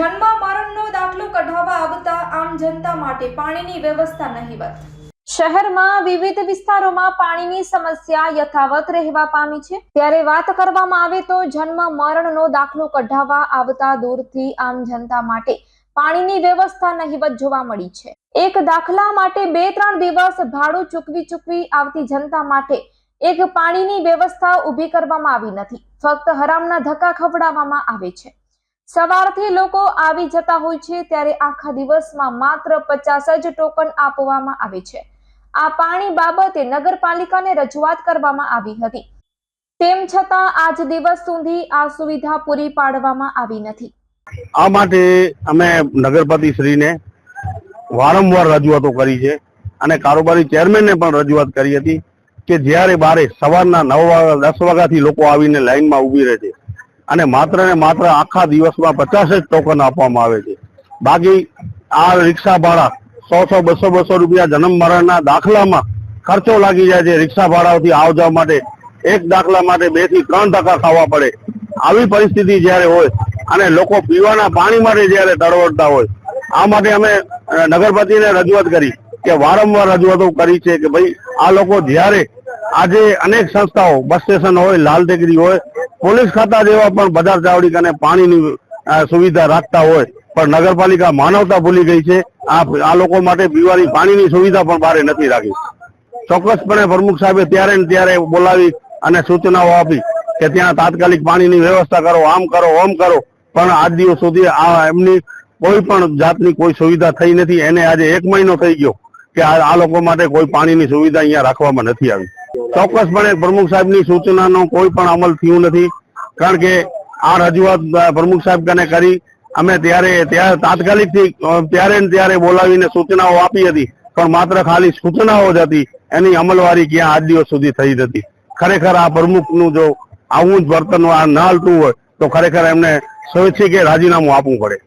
જન્મ મરણનો દાખલો કઢાવવા આવતા આમ જનતા માટે પાણીની વ્યવસ્થા નહીવત. શહેરમાં વિવિધ વિસ્તારોમાં પાણીની સમસ્યા યથાવત રહેવા પામી છે. ત્યારે વાત કરવામાં આવે તો જન્મ મરણનો દાખલો કઢાવવા આવતા દૂરથી આમ જનતા માટે પાણીની વ્યવસ્થા નહીવત જોવા મળી છે. એક દાખલા માટે બે ત્રણ દિવસ ભાડું ચૂકવી ચૂકવી આવતી જનતા માટે એક પાણીની વ્યવસ્થા ઊભી કરવામાં આવી નથી. ફક્ત હરામના ધક્કા ખવડાવવામાં આવે છે. સવારથી લોકો આવી જતા હોય છે ત્યારે આખા દિવસમાં માત્ર પચાસ જ ટોકન આપવામાં આવે છે. આ પાણી બાબતે નગરપાલિકાને રજૂઆત કરવામાં આવી હતી. તેમ છતાં આજ દિવસ સુધી આ સુવિધા પૂરી પાડવામાં આવી નથી. આ માટે અમે નગરપતિ શ્રીને વારંવાર રજૂઆતો કરી છે અને કારોબારી ચેરમેનને પણ રજૂઆત કરી હતી કે જ્યારે બારે સવારના નવ વાગ્યા, દસ વાગ્યાથી લોકો આવીને લાઈનમાં ઊભી રહે છે. અને માત્ર ને માત્ર આખા દિવસમાં પચાસ જ ટોકન આપવામાં આવે છે. બાકી આ રિક્ષા ભાડા સો સો બસો બસો રૂપિયા જન્મ મરણના દાખલામાં ખર્ચો લાગી જાય છે રિક્ષા ભાડાઓથી આવ જવા માટે. એક દાખલા માટે બેથી ત્રણ ટકા ખાવા પડે. આવી પરિસ્થિતિ જ્યારે હોય અને લોકો પીવાના પાણી માટે જ્યારે તળવડતા હોય, આ માટે અમે નગરપતિને રજૂઆત કરી કે વારંવાર રજૂઆતો કરી છે કે ભાઈ આ લોકો જ્યારે આજે અનેક સંસ્થાઓ, બસ સ્ટેશન હોય, લાલ ટેકરી હોય, પોલીસ ખાતા જેવા પણ બજાર ચાવડી અને પાણીની સુવિધા રાખતા હોય, પણ નગરપાલિકા માનવતા ભૂલી ગઈ છે. આ આ લોકો માટે પીવાની પાણીની સુવિધા પણ બારે નથી રાખી. ચોક્કસપણે પ્રમુખ સાહેબે ત્યારે ને ત્યારે બોલાવી અને સૂચનાઓ આપી કે ત્યાં તાત્કાલિક પાણીની વ્યવસ્થા કરો, આમ કરો, ઓમ કરો, પણ આજ દિવસ સુધી આ એમની કોઈ પણ જાતની કોઈ સુવિધા થઈ નથી. એને આજે એક મહિનો થઈ ગયો કે આ આ લોકો માટે કોઈ પાણીની સુવિધા અહીંયા રાખવામાં નથી આવી. ચોક્કસપણે પ્રમુખ સાહેબની સૂચનાનો કોઈ પણ અમલ થયું નથી. કારણ કે આ રજૂઆત પ્રમુખ સાહેબ કને કરી. અમે ત્યારે ત્યારે તાત્કાલિકથી ત્યારે ને ત્યારે બોલાવીને સૂચનાઓ આપી હતી. પણ માત્ર ખાલી સૂચનાઓ જ હતી. એની અમલવારી ક્યાં આજ દિવસ સુધી થઈ નથી. ખરેખર આ પ્રમુખનું જો આવું જ વર્તન ન હાલતું હોય, તો ખરેખર એમને સ્વૈચ્છિક રાજીનામું આપવું પડે.